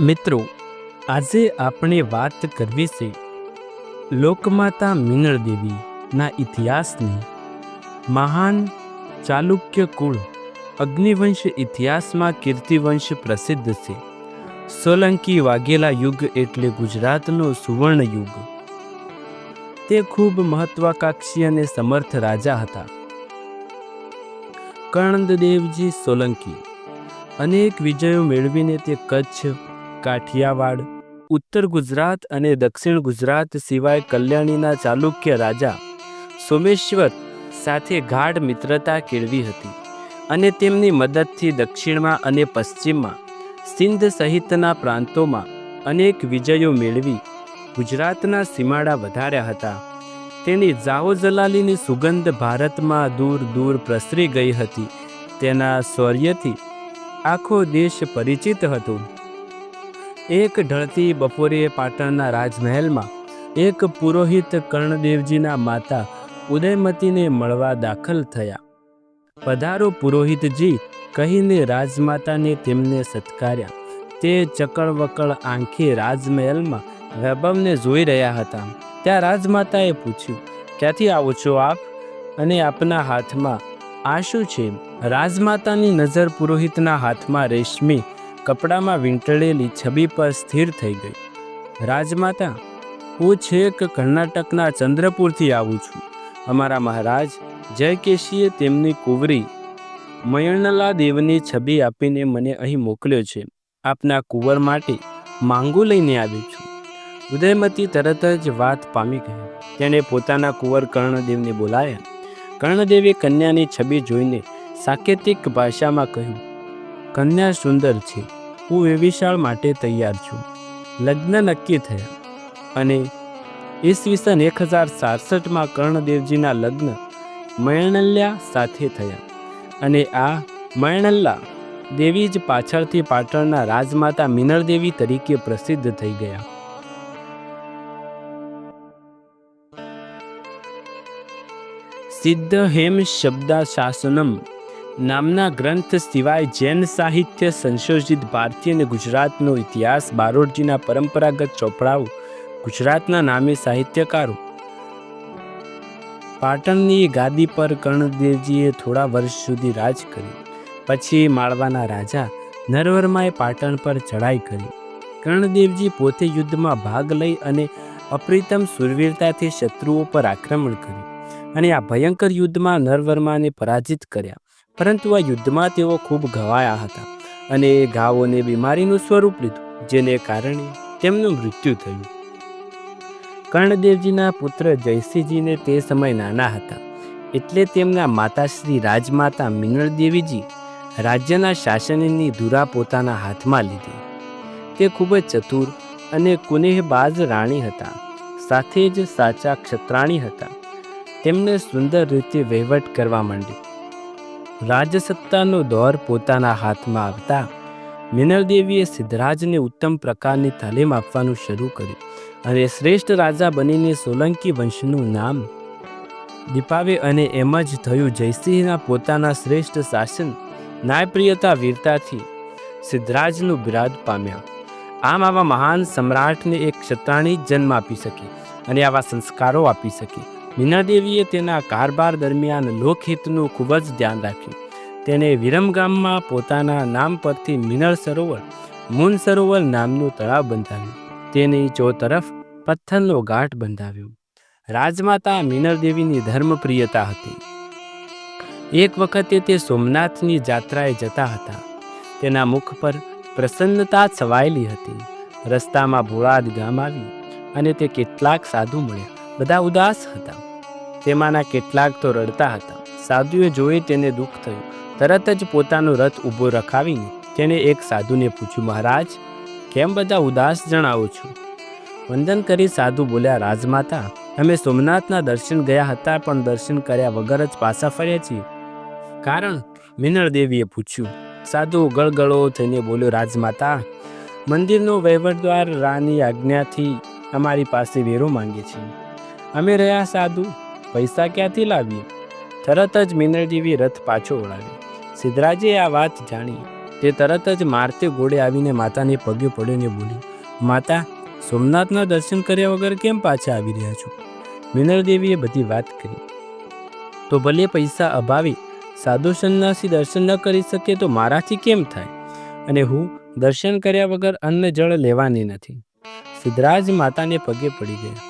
મિત્રો, આજે આપણે વાત કરવી છે લોકમાતા મિનળ દેવીના ઇતિહાસની મહાન ચાલુક્ય કુળ અગ્નિવંશ ઇતિહાસમાં કીર્તિવંશ પ્રસિદ્ધ છે. સોલંકી વાઘેલા યુગ એટલે ગુજરાતનો સુવર્ણ યુગ. તે ખૂબ મહત્વાકાંક્ષી અને સમર્થ રાજા હતા. કર્ણદેવજી સોલંકી અનેક વિજયો મેળવીને તે કચ્છ કાઠિયાવાડ, ઉત્તર ગુજરાત અને દક્ષિણ ગુજરાત સિવાય કલ્યાણીના ચાલુક્ય રાજા સોમેશ્વર સાથે ગાઢ મિત્રતા કેળવી હતી અને તેમની મદદથી દક્ષિણમાં અને પશ્ચિમમાં સિંધ સહિતના પ્રાંતોમાં અનેક વિજયો મેળવી ગુજરાતના સીમાડા વધાર્યા હતા. તેની જાહો જલાલીની સુગંધ ભારતમાં દૂર દૂર પ્રસરી ગઈ હતી. તેના શૌર્યથી આખો દેશ પરિચિત હતો. એક ઢળતી બપોરે પાટણના રાજમહેલમાં એક પુરોહિત કર્ણદેવજીના માતા ઉદયમતીને મળવા દાખલ થયા. પધારો પુરોહિતજી કહીને રાજમાતાને તેમને સત્કાર્યા. તે ચકળવકળ આંખે રાજમહેલમાં વૈભવને જોઈ રહ્યા હતા. ત્યાં રાજમાતાએ પૂછ્યું, ક્યાંથી આવો છો આપ? અને આપના હાથમાં આ શું છે? રાજમાતાની નજર પુરોહિતના હાથમાં રેશમી કપડામાં વીંટળેલી છબી પર સ્થિર થઈ ગઈ. રાજમાતા, હું છેક કર્ણાટકના ચંદ્રપુરથી આવું છું. અમારા મહારાજ જયકેશીએ તેમની કુંવરી મયણલા દેવની છબી આપીને મને અહીં મોકલ્યો છે. આપના કુંવર માટે માંગુ લઈને આવ્યો છું. ઉદયમતી તરત જ વાત પામી ગઈ તેણે પોતાના કુંવર કર્ણદેવને બોલાયા. કર્ણદેવે કન્યાની છબી જોઈને સાકેતિક ભાષામાં કહ્યું, કન્યા સુંદર છે. હું વેવિશાળ માટે તૈયાર છું. લગ્ન નક્કી થયા. અને ઈસવીસન એક હજાર સાડસઠમાં કર્ણદેવજીના લગ્ન મયણલ્યા સાથે થયા. અને આ મયણલ્લા દેવી જ પાછળથી પાટણના રાજમાતા મિનળદેવી તરીકે પ્રસિદ્ધ થઈ ગયા. સિદ્ધ હેમ શબ્દાશાસનમ નામના ગ્રંથ સિવાય જૈન સાહિત્ય, સંશોધિત ભારતીય અને ગુજરાતનો ઇતિહાસ બારોટજીના પરંપરાગત ચોપડાઓ, ગુજરાતના નામે સાહિત્યકારો. પાટણની ગાદી પર કર્ણદેવજીએ થોડા વર્ષ સુધી રાજ કર્યું પછી માળવાના રાજા નરવર્માએ પાટણ પર ચડાઈ કરી. કર્ણદેવજી પોતે યુદ્ધમાં ભાગ લઈ અને અપ્રિતમ સુરવીરતાથી શત્રુઓ પર આક્રમણ કર્યું અને આ ભયંકર યુદ્ધમાં નરવર્માને પરાજિત કર્યા. પરંતુ આ યુદ્ધમાં તેઓ ખૂબ ઘવાયા હતા અને એ ઘાવોને બીમારીનું સ્વરૂપ લીધું, જેને કારણે તેમનું મૃત્યુ થયું. કર્ણદેવજીના પુત્ર જયસિંહજીને તે સમય નાના હતા, એટલે તેમના માતાશ્રી રાજમાતા મિનળદેવીજી રાજ્યના શાસનની ધુરા પોતાના હાથમાં લીધી. તે ખૂબ જ ચતુર અને કુનેહબાજ રાણી હતા, સાથે જ સાચા ક્ષત્રાણી હતા. તેમને સુંદર રીતે વહીવટ કરવા માંડ્યો રાજસત્તાનો દોર પોતાના હાથમાં આવતા મિનલદેવીએ સિદ્ધરાજને ઉત્તમ પ્રકારની તાલીમ આપવાનું શરૂ કર્યું અને શ્રેષ્ઠ રાજા બનીને સોલંકી વંશનું નામ દીપાવે અને એમ જ થયું જયસિંહના પોતાના શ્રેષ્ઠ શાસન ન્યાયપ્રિયતા વીરતાથી સિદ્ધરાજનું બિરાદ પામ્યા. આમ આવા મહાન સમ્રાટને એક ક્ષત્રાણી જન્મ આપી શકે અને આવા સંસ્કારો આપી શકે. મીનાદેવીએ તેના કારભાર દરમિયાન લોકહિતનું ખૂબ જ ધ્યાન રાખ્યું. તેને વિરમગામમાં પોતાના નામ પરથી મિનળ સરોવર, મૂન સરોવર નામનું તળાવ બંધાવ્યું. તેની ચોતરફ પથ્થરનો ઘાટ બંધાવ્યો. રાજમાતા મિનળદેવીની ધર્મપ્રિયતા હતી. એક વખતે તે સોમનાથની જાત્રાએ જતા હતા. તેના મુખ પર પ્રસન્નતા છવાયેલી હતી. રસ્તામાં ભોળાદ ગામ આવ્યું અને તે કેટલાક સાધુ મળ્યા. બધા ઉદાસ હતા. તેમાંના કેટલાક તો રડતા હતા. સાધુએ જોઈ તેને દુઃખ થયું. તરત જ પોતાનો રથ ઊભો રખાવીને તેણે એક સાધુને પૂછ્યું, મહારાજ, કેમ બધા ઉદાસ જણાવો છો? વંદન કરી સાધુ બોલ્યા, રાજમાતા, અમે સોમનાથના દર્શન ગયા હતા, પણ દર્શન કર્યા વગર જ પાછા ફર્યા છીએ. કારણ મિનળ દેવીએ પૂછ્યું. સાધુ ગળગળો થઈને બોલ્યો, રાજમાતા, મંદિરનો વહીવટદ્વાર રાની આજ્ઞાથી અમારી પાસે વેરો માંગે છે. અમે રહ્યા, સાધુ? પૈસા ક્યાંથી લાવીએ? તરત જ મિનળદેવી રથ પાછો ઓળાવ્યો. સિદ્ધરાજે આ વાત જાણી. તે તરત જ મારતે ઘોડે આવીને માતાને પગે પડ્યોને બોલ્યું માતા, સોમનાથના દર્શન કર્યા વગર કેમ પાછા આવી રહ્યા છો? મિનળદેવીએ બધી વાત કરી. તો ભલે પૈસા અભાવી, સાધુ સંન્યાસી દર્શન ન કરી શકે તો મારાથી કેમ થાય? અને હું દર્શન કર્યા વગર અન્ન જળ લેવાની નથી. સિદ્ધરાજ માતાને પગે પડી ગયા.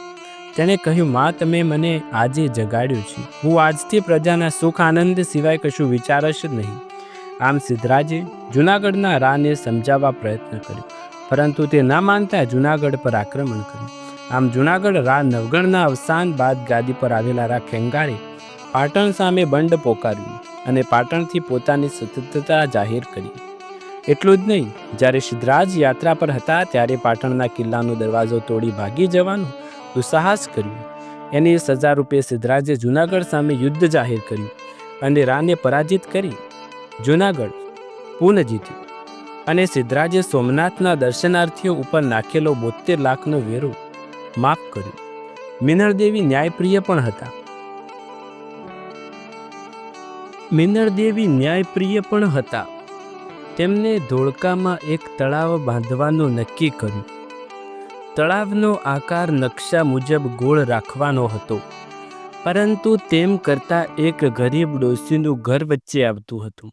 તેણે કહ્યું, માં, તમે મને આજે જગાડ્યું છે. હું આજથી પ્રજાના સુખ આનંદ સિવાય કશું વિચારશ જ નહીં. આમ સિદ્ધરાજે જૂનાગઢના રાને સમજાવવા પ્રયત્ન કર્યો, પરંતુ તે ન માનતા જૂનાગઢ પર આક્રમણ કર્યું. આમ જૂનાગઢ રા નવગણના અવસાન બાદ ગાદી પર આવેલા રા ખેંગારે પાટણ સામે બંડ પોકાર્યું અને પાટણથી પોતાની સ્વતંત્રતા જાહેર કરી. એટલું જ નહીં, જ્યારે સિદ્ધરાજ યાત્રા પર હતા, ત્યારે પાટણના કિલ્લાનો દરવાજો તોડી ભાગી જવાનું દુસ્સાહસ કર્યું. એની સજા રૂપે સિદ્ધરાજે જૂનાગઢ સામે યુદ્ધ જાહેર કર્યું અને રાને પરાજિત કરી. જૂનાગઢ પુનઃ જીત્યું અને સિદ્ધરાજે સોમનાથના દર્શનાર્થીઓ ઉપર નાખેલો બોતેર લાખનો વેરો માફ કર્યો. મિનળદેવી ન્યાયપ્રિય પણ હતા. મિનળદેવી ન્યાયપ્રિય પણ હતા. તેમને ધોળકામાં એક તળાવ બાંધવાનું નક્કી કર્યું. તળાવનો આકાર નકશા મુજબ ગોળ રાખવાનો હતો. પરંતુ તેમ કરતાં એક ગરીબ ડોશીનું ઘર વચ્ચે આવતું હતું.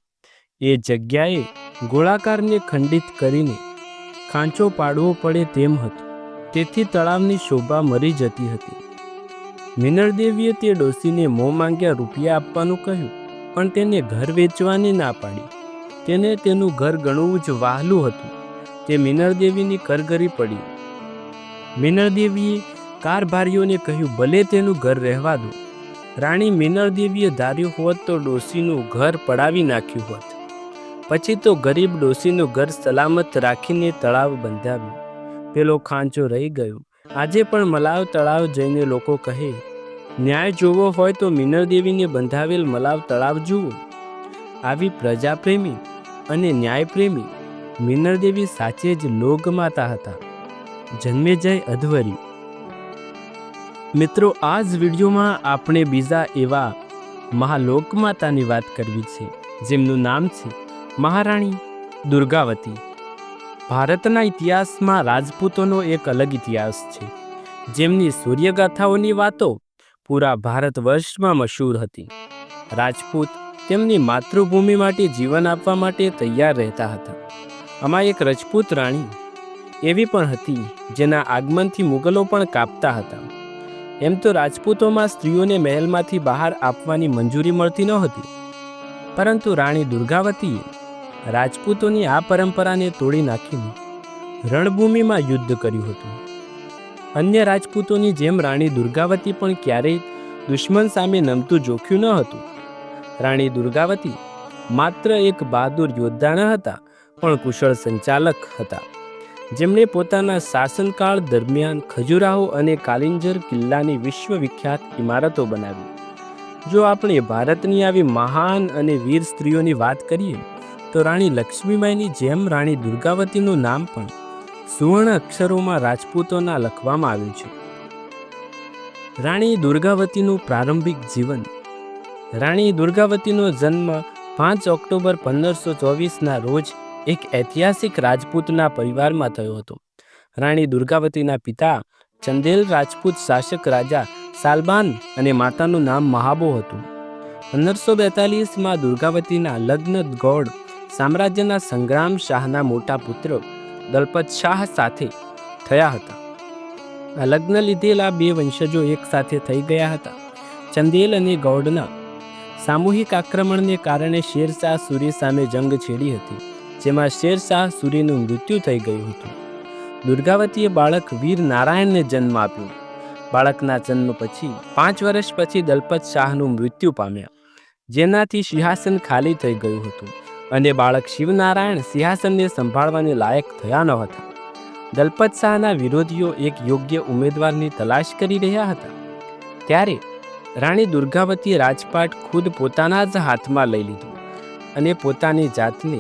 એ જગ્યાએ ગોળાકારને ખંડિત કરીને ખાંચો પાડવો પડે તેમ હતું. તેથી તળાવની શોભા મરી જતી હતી. મિનળદેવીએ તે ડોશીને મોં માંગ્યા રૂપિયા આપવાનું કહ્યું, પણ તેને ઘર વેચવાની ના પાડી. તેને તેનું ઘર ગણવું જ વહાલું હતું. તે મિનળદેવીની કરગરી પડી. મિનળદેવીએ કારભારીઓને કહ્યું, ભલે તેનું ઘર રહેવા દો. રાણી મિનળદેવીએ ધાર્યું હોત તો ડોશીનું ઘર પડાવી નાખ્યું હોત. પછી તો ગરીબ ડોશીનું ઘર સલામત રાખીને તળાવ બંધાવ્યું. પેલો ખાંચો રહી ગયો. આજે પણ મલાવ તળાવ જઈને લોકો કહે, ન્યાય જોવો હોય તો મિનળદેવીને બંધાવેલ મલાવ તળાવ જુઓ. આવી પ્રજાપ્રેમી અને ન્યાયપ્રેમી મિનળદેવી સાચે જ લોકમાતા હતા. જન્મે જય અધવરી. મિત્રો આ જ વિડીયોમાં આપણે બીજા એવા મહાલોકમાતાની વાત કરવી છે, જેમનું નામ છે મહારાણી દુર્ગાવતી. ભારતના ઇતિહાસમાં રાજપૂતોનો એક અલગ ઇતિહાસ છે, જેમની સૂર્યગાથાઓની વાતો પૂરા ભારત વર્ષમાં મશહૂર હતી. રાજપૂત તેમની માતૃભૂમિ માટે જીવન આપવા માટે તૈયાર રહેતા હતા. આમાં એક રજપૂત રાણી એવી પણ હતી, જેના આગમનથી મુગલો પણ કાપતા હતા. એમ તો રાજપૂતોમાં સ્ત્રીઓને મહેલમાંથી બહાર આપવાની મંજૂરી મળતી નહોતી. પરંતુ રાણી દુર્ગાવતીએ રાજપૂતોની આ પરંપરાને તોડી નાખીને રણભૂમિમાં યુદ્ધ કર્યું હતું. અન્ય રાજપૂતોની જેમ રાણી દુર્ગાવતી પણ ક્યારેય દુશ્મન સામે નમતું જોખ્યું ન હતું. રાણી દુર્ગાવતી માત્ર એક બહાદુર યોદ્ધા ન હતા, પણ કુશળ સંચાલક હતા. જેમણે પોતાના શાસનકાળ દરમિયાન ખજુરાહો અને કાલિંજર કિલ્લાની વિશ્વવિખ્યાત ઇમારતો બનાવી. જો આપણે ભારતની આવી મહાન અને વીર સ્ત્રીઓની વાત કરીએ, તો રાણી લક્ષ્મીબાઈની જેમ રાણી દુર્ગાવતીનું નામ પણ સુવર્ણ અક્ષરોમાં રાજપૂતોના લખવામાં આવ્યું છે. રાણી દુર્ગાવતીનું પ્રારંભિક જીવન. રાણી દુર્ગાવતીનો જન્મ પાંચ ઓક્ટોબર પંદરસો ચોવીસના રોજ એક ઐતિહાસિક રાજપૂતના પરિવારમાં થયો હતો. રાણી દુર્ગાવતીના પિતા ચંદેલ રાજપૂત શાસક રાજા સાલબાન અને માતાનું નામ મહાબો હતું. પંદરસો બેતાલીસમાં દુર્ગાવતીના લગ્ન ગૌડ સામ્રાજ્યના સંગ્રામ શાહના મોટા પુત્ર દલપત શાહ સાથે થયા હતા. આ લગ્ન લીધેલા બે વંશજો એક સાથે થઈ ગયા હતા. ચંદેલ અને ગૌડના સામૂહિક આક્રમણને કારણે શેરશાહ સૂર્ય સામે જંગ છેડી હતી. જેમાં શેરશાહ સૂરીનું મૃત્યુ થઈ ગયું હતું. દુર્ગાવતીએ બાળક વીર નારાયણને જન્મ આપ્યો. બાળકના જન્મ પછી પાંચ વર્ષ પછી દલપત શાહનું મૃત્યુ પામ્યા. જેનાથી સિંહાસન ખાલી થઈ ગયું હતું અને બાળક શિવનારાયણ સિંહાસનને સંભાળવાને લાયક થયા ન હતા. દલપત શાહના વિરોધીઓ એક યોગ્ય ઉમેદવારની તલાશ કરી રહ્યા હતા. ત્યારે રાણી દુર્ગાવતીએ રાજપાટ ખુદ પોતાના જ હાથમાં લઈ લીધું અને પોતાની જાતને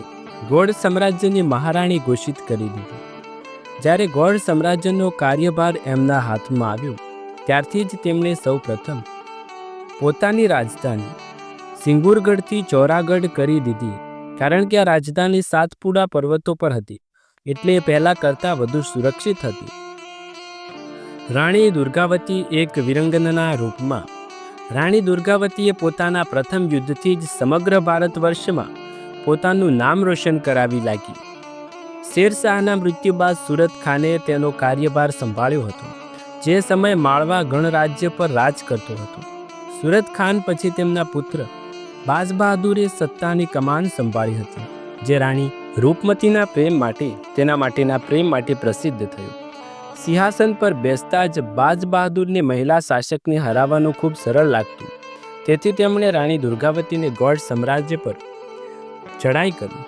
ગોળ સામ્રાજ્યની મહારાણી ઘોષિત કરી દીધી. જ્યારે ગોળ સામ્રાજ્યનો કાર્યભાર એમના હાથમાં આવ્યો, ત્યારથી જ તેમણે સૌ પ્રથમ પોતાની રાજધાની સિંગુરગઢથી ચોરાગઢ કરી દીધી. કારણ કે આ રાજધાની સાતપુડા પર્વતો પર હતી, એટલે પહેલા કરતાં વધુ સુરક્ષિત હતી. રાણી દુર્ગાવતી એક વિરંગનના રૂપમાં, રાણી દુર્ગાવતીએ પોતાના પ્રથમ યુદ્ધથી જ સમગ્ર ભારત વર્ષમાં પોતાનું નામ રોશન કરાવી લાગી. શેરશાહના મૃત્યુ બાદ સુરત ખાને તેનો કાર્યભાર સંભાળ્યો હતો, જે સમયે માળવા ગણરાજ્ય પર રાજ કરતો હતો. સુરત ખાન પછી તેમના પુત્ર બાજ બહાદુરે સત્તાની કમાન સંભાળી હતી, જે રાણી રૂપમતીના પ્રેમ માટે, તેના માટેના પ્રેમ માટે પ્રસિદ્ધ થયું. સિંહાસન પર બેસતા જ બાજ બહાદુરને મહિલા શાસકને હરાવવાનું ખૂબ સરળ લાગતું. તેથી તેમણે રાણી દુર્ગાવતીને ગોળ સામ્રાજ્ય પર ચડાઈ કરી.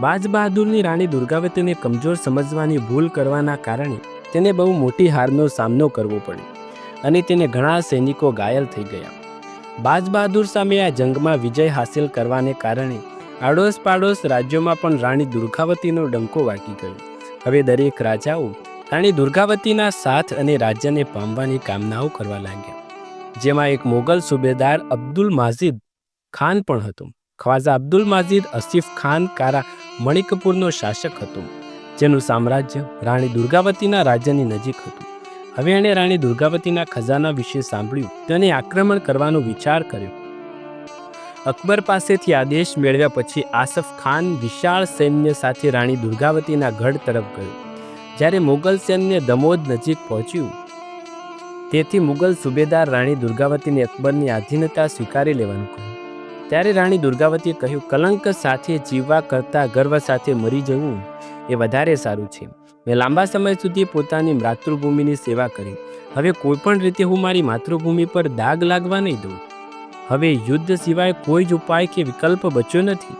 બાજ બહાદુરની રાણી દુર્ગાવતીને કમજોર સમજવાની ભૂલ કરવાના કારણે તેને બહુ મોટી હારનો સામનો કરવો પડ્યો અને તેને ઘણા સૈનિકો ઘાયલ થઈ ગયા. બાજ બહાદુર સામે આ જંગમાં વિજય હાંસિલ કરવાને કારણે આડોશ પાડોશ રાજ્યોમાં પણ રાણી દુર્ગાવતીનો ડંકો વાગી ગયો. હવે દરેક રાજાઓ રાણી દુર્ગાવતીના સાથ અને રાજ્યને પામવાની કામનાઓ કરવા લાગ્યા. જેમાં એક મોગલ સુબેદાર અબ્દુલ માઝિદ ખાન પણ હતો. ખ્વાજા અબ્દુલ માજીદ અસીફ ખાન, કારા મણિકપુરનો શાસક હતો, જેનું સામ્રાજ્ય રાણી દુર્ગાવતીના રાજ્યની નજીક હતું. હવે એણે રાણી દુર્ગાવતીના ખજાના વિશે સાંભળ્યું તેને આક્રમણ કરવાનો વિચાર કર્યો. અકબર પાસેથી આદેશ મેળવ્યા પછી આસફ ખાન વિશાળ સૈન્ય સાથે રાણી દુર્ગાવતીના ગઢ તરફ ગયો. જ્યારે મુગલ સૈન્ય દમોદ નજીક પહોંચ્યું, તેથી મુગલ સુબેદાર રાણી દુર્ગાવતીને અકબરની આધીનતા સ્વીકારી લેવાનું કહ્યું. ત્યારે રાણી દુર્ગાવતીએ કહ્યું, કલંક સાથે જીવવા કરતાં ગર્વ સાથે મરી જવું એ વધારે સારું છે. મેં લાંબા સમય સુધી પોતાની માતૃભૂમિની સેવા કરી. હવે કોઈપણ રીતે હું મારી માતૃભૂમિ પર દાગ લાગવા નહીં દઉં. હવે યુદ્ધ સિવાય કોઈ જ ઉપાય કે વિકલ્પ બચ્યો નથી.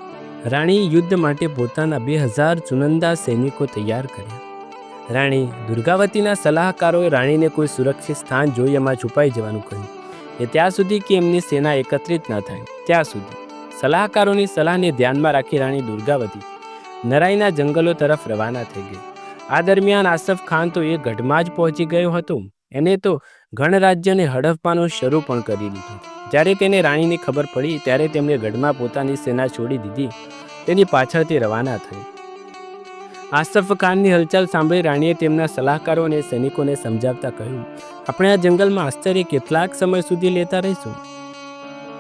રાણી યુદ્ધ માટે પોતાના બે હજાર ચુનંદા સૈનિકો તૈયાર કર્યા. રાણી દુર્ગાવતીના સલાહકારોએ રાણીને કોઈ સુરક્ષિત સ્થાન જોઈ એમાં છુપાઈ જવાનું કહ્યું. એ ત્યાં સુધી કે એમની સેના એકત્રિત ન થાય. ત્યાં સુધી. સલાહકારોની સલાહને ધ્યાનમાં રાખી રાણી દુર્ગાવતી નરાઈના જંગલો તરફ રવાના થઈ ગઈ. આ દરમિયાન આસફ ખાન તો એ ગઢમાં જ પહોંચી ગયો હતો. એને તો ગણરાજ્યને હડપવાનું શરૂ પણ કરી દીધું. જ્યારે તેને રાણીની ખબર પડી, ત્યારે તેમણે ગઢમાં પોતાની સેના છોડી દીધી. તેની પાછળ તે રવાના થઈ. આસફ ખાનની હલચલ સાંભળી રાણીએ તેમના સલાહકારો અને સૈનિકોને સમજાવતા કહ્યું, આપણે આ જંગલમાં આશ્ચર્ય કેટલાક સમય સુધી લેતા રહીશું.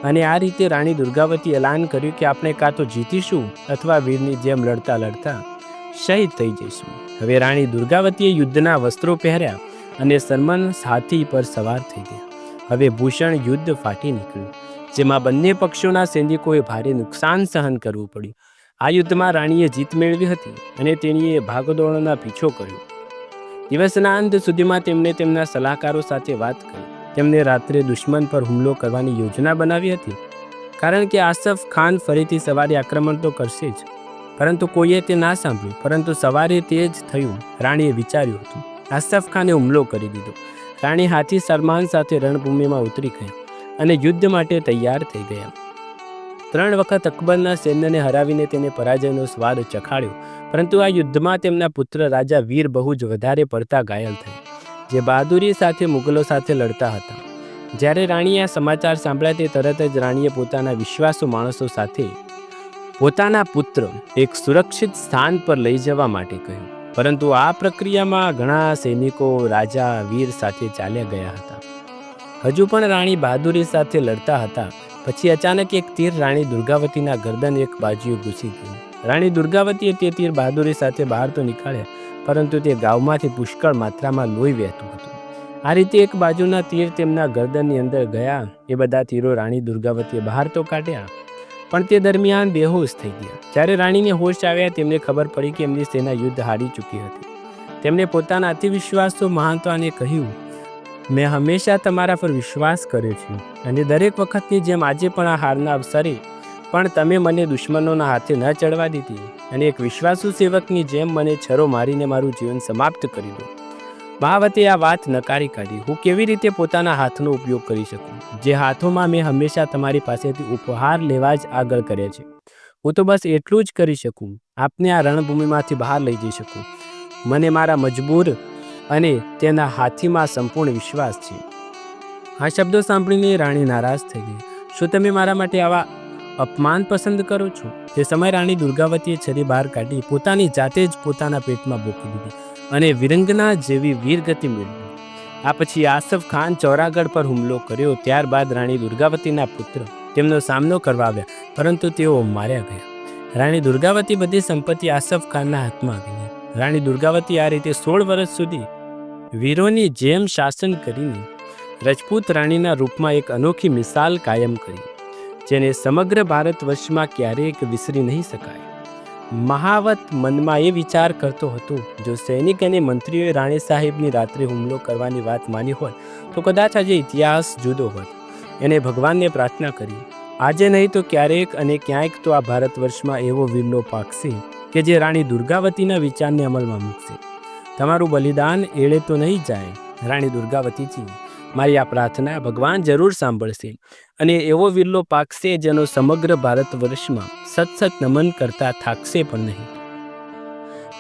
અને આ રીતે રાણી દુર્ગાવતી એલાન કર્યું કે આપણે કાં તો જીતીશું અથવા વીરની જેમ લડતા લડતા શહીદ થઈ જઈશું. હવે રાણી દુર્ગાવતીએ યુદ્ધના વસ્ત્રો પહેર્યા અને સન્માન હાથી પર સવાર થઈ ગયા. હવે ભૂષણ યુદ્ધ ફાટી નીકળ્યું, જેમાં બંને પક્ષોના સૈનિકોએ ભારે નુકસાન સહન કરવું પડ્યું. આ યુદ્ધમાં રાણીએ જીત મેળવી હતી અને તેણીએ ભાગદોડના પીછો કર્યો. દિવસના અંત સુધીમાં તેમણે તેમના સલાહકારો સાથે વાત કરી. તેમને રાત્રે દુશ્મન પર હુમલો કરવાની યોજના બનાવી હતી. કારણ કે આસફ ખાન ફરીથી સવારે આક્રમણ તો કરશે જ. પરંતુ કોઈએ તે ના સાંભળ્યું, પરંતુ સવારે તે જ થયું, રાણીએ વિચાર્યું હતું. આસફ ખાને હુમલો કરી દીધો. રાણી હાથી સલમાન સાથે રણભૂમિમાં ઉતરી ગયા અને યુદ્ધ માટે તૈયાર થઈ ગયા. ત્રણ વખત અકબરના સૈન્યને હરાવીને તેને પરાજયનો સ્વાદ ચખાડ્યો. પરંતુ આ યુદ્ધમાં તેમના પુત્ર રાજા વીર બહુ જ વધારે પડતા ઘાયલ થયા, જે બહાદુરી સાથે મુગલો સાથે લડતા હતા. જ્યારે રાણીએ આ સમાચાર સાંભળ્યા તે તરત જ રાણીએ પોતાના વિશ્વાસુ માણસો સાથે પોતાના પુત્ર એક સુરક્ષિત સ્થાન પર લઈ જવા માટે કહ્યું. પરંતુ આ પ્રક્રિયામાં ઘણા સૈનિકો રાજા વીર સાથે ચાલ્યા ગયા હતા. હજુ પણ રાણી બહાદુરી સાથે લડતા હતા. પછી અચાનક એક તીર રાણી દુર્ગાવતીના ગરદન એક બાજુએ ઘૂસી ગયું. રાણી દુર્ગાવતીએ તે તીર બહાદુરી સાથે બહાર તો નીકાળ્યા, પરંતુ તે ગાવમાંથી પુષ્કળ માત્રામાં લોહી વહેતું હતું. આ રીતે એક બાજુના તીર તેમના ગરદનની અંદર ગયા, એ બધા તીરો રાણી દુર્ગાવતીએ બહાર તો કાઢ્યા, પણ તે દરમિયાન બેહોશ થઈ ગયા. જ્યારે રાણીને હોશ આવ્યા, તેમને ખબર પડી કે એમની સેના યુદ્ધ હારી ચૂકી હતી. તેમણે પોતાના અતિવિશ્વાસો મહાનતાને કહ્યું મેં હંમેશા તમારા પર વિશ્વાસ કર્યો છે અને દરેક વખતની જેમ આજે પણ આ હારના અવસરે પણ તમે મને દુશ્મનોના હાથે ન ચડવા દીધી અને એક વિશ્વાસુ સેવકની જેમ મને છરો મારીને મારું જીવન સમાપ્ત કરી દો. મહાવતે આ વાત નકારી કાઢી. હું કેવી રીતે પોતાના હાથનો ઉપયોગ કરી શકું? જે હાથોમાં મેં હંમેશા તમારી પાસેથી ઉપહાર લેવા જ આગળ કર્યા છે. હું તો બસ એટલું જ કરી શકું. આપને આ રણભૂમિમાંથી બહાર લઈ જઈ શકું. મને મારા મજબૂર અને તેના હાથીમાં સંપૂર્ણ વિશ્વાસ છે. આ શબ્દો સાંભળીને રાણી નારાજ થઈ ગઈ. શું તમે મારા માટે આવા અપમાન પસંદ કરો છો? તે સમયે રાણી દુર્ગાવતીએ છરી બહાર કાઢી પોતાની જાતે જ પોતાના પેટમાં બોકી દીધી અને વિરંગના જેવી વીરગતિ મેળવી. આ પછી આસફ ખાન ચૌરાગઢ પર હુમલો કર્યો. ત્યારબાદ રાણી દુર્ગાવતીના પુત્ર તેમનો સામનો કરવા આવ્યા, પરંતુ તેઓ માર્યા ગયા. રાણી દુર્ગાવતી બધી સંપત્તિ આસફ ખાનના હાથમાં આવી ગઈ. રાણી દુર્ગાવતી આ રીતે સોળ વર્ષ સુધી વીરોની જેમ શાસન કરીને રજપૂત રાણીના રૂપમાં એક અનોખી મિસાલ કાયમ કરી, જેને સમગ્ર ભારત વર્ષમાં ક્યારેક વિસરી નહીં શકાય. મહાવત મનમાં એ વિચાર કરતો હતો, જો સૈનિક અને મંત્રીઓએ રાણી સાહેબની રાત્રે હુમલો કરવાની વાત માની હોય તો કદાચ આજે ઇતિહાસ જુદો હોત. એને ભગવાનને પ્રાર્થના કરી, આજે નહીં તો ક્યારેક અને ક્યાંક તો આ ભારત વર્ષમાં એવો વિરલો પાકશે, કે જે રાણી દુર્ગાવતીના વિચારને અમલમાં મૂકશે. તમારું બલિદાન એળે તો નહીં જાય. રાણી દુર્ગાવતીજી, મારી આ પ્રાર્થના ભગવાન જરૂર સાંભળશે અને એવો વિરલો પાકશે જેનો સમગ્ર ભારત વર્ષમાં સતસત નમન કરતા થાકશે પણ નહીં.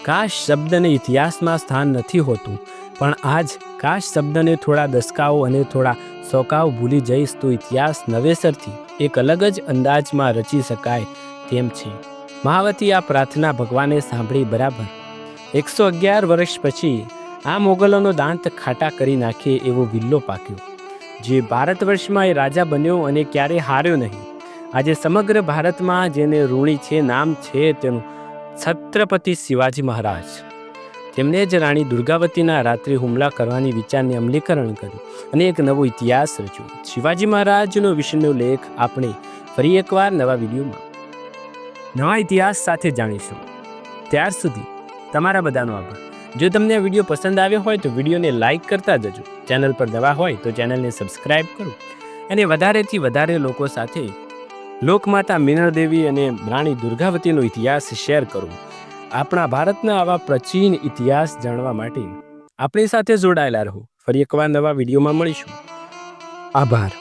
કાશ શબ્દને ઇતિહાસમાં સ્થાન નથી હોતું, પણ આજ કાશ શબ્દને થોડા દસકાઓ અને થોડા સોકાઓ ભૂલી જઈશ તો ઇતિહાસ નવેસરથી એક અલગ જ અંદાજમાં રચી શકાય તેમ છે. મહાવતી આ પ્રાર્થના ભગવાને સાંભળી બરાબર એકસો અગિયાર વર્ષ પછી આ મોગલોનો દાંત ખાટા કરી નાખે એવો વિલ્લો પાક્યો. જે ભારત વર્ષમાં એ રાજા બન્યો અને ક્યારેય હાર્યો નહીં. આજે સમગ્ર ભારતમાં જેને ઋણી છે, નામ છે, તેનું છત્રપતિ શિવાજી મહારાજ. તેમણે જ રાણી દુર્ગાવતીના રાત્રે હુમલા કરવાની વિચારને અમલીકરણ કર્યું અને એક નવો ઇતિહાસ રચ્યો. શિવાજી મહારાજનો વિષયનો લેખ આપણે ફરી એકવાર નવા વિડીયોમાં. નવા ઇતિહાસ સાથે જાણીશું. ત્યાર સુધી તમારા બધાનો આભાર. જો તમને આ વીડિયો પસંદ આવ્યો હોય તો વિડીયોને લાઇક કરતા જજો. ચેનલ પર નવા હોય તો ચેનલને સબસ્ક્રાઇબ કરો. અને વધારેથી વધારે લોકો સાથે લોકમાતા મિનળદેવી અને રાણી દુર્ગાવતીનો ઇતિહાસ શેર કરો. આપણા ભારતના આવા પ્રાચીન ઇતિહાસ જાણવા માટે આપણી સાથે જોડાયેલા રહો. ફરી એકવાર નવા વિડીયોમાં મળીશું. આભાર.